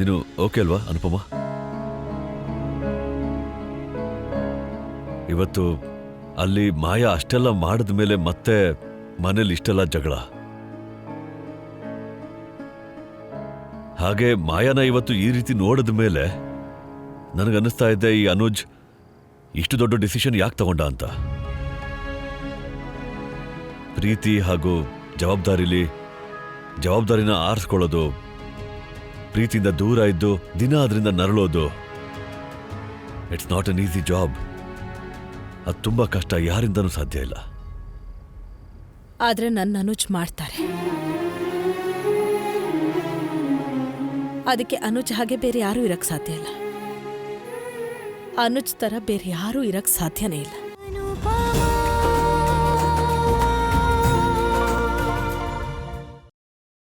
ನೀನು ಓಕೆ ಅಲ್ವಾ, ಅನುಪಮ? ಇವತ್ತು ಅಲ್ಲಿ ಮಾಯಾ ಅಷ್ಟೆಲ್ಲ ಮಾಡಿದ ಮೇಲೆ ಮತ್ತೆ ಮನೇಲಿ ಇಷ್ಟೆಲ್ಲ ಜಗಳ? ಹಾಗೆ ಮಾಯಾನ ಇವತ್ತು ಈ ರೀತಿ ನೋಡಿದ ಮೇಲೆ ನನಗನ್ನಿಸ್ತಾ ಇದ್ದೆ, ಈ ಅನುಜ್, ಇಷ್ಟು ದೊಡ್ಡ ಡಿಸಿಷನ್ ಯಾಕೆ ತಗೊಂಡ ಅಂತ? ಪ್ರೀತಿ ಹಾಗೂ ಜವಾಬ್ದಾರಿಲಿ ಜವಾಬ್ದಾರಿನ ಆರಿಸ್ಕೊಳ್ಳೋದು ಪ್ರೀತಿಯಿಂದ ದೂರ ಇದ್ದು ದಿನ ಅದರಿಂದ ನರಳೋದು. It's not an easy job ಅದು ತುಂಬ ಕಷ್ಟ, ಯಾರಿಂದನೂ ಸಾಧ್ಯ ಇಲ್ಲ. ಆದ್ರೆ ನನ್ನ ಅನುಜ್ ಮಾಡ್ತಾರೆ. ಅದಕ್ಕೆ ಅನುಜ್ ಹಾಗೆ ಬೇರೆ ಯಾರೂ ಇರಕ್ ಸಾಧ್ಯ ಇಲ್ಲ. ಅನುಜ್ ತರ ಬೇರೆ ಯಾರೂ ಇರಕ್ ಸಾಧ್ಯನೇ ಇಲ್ಲ.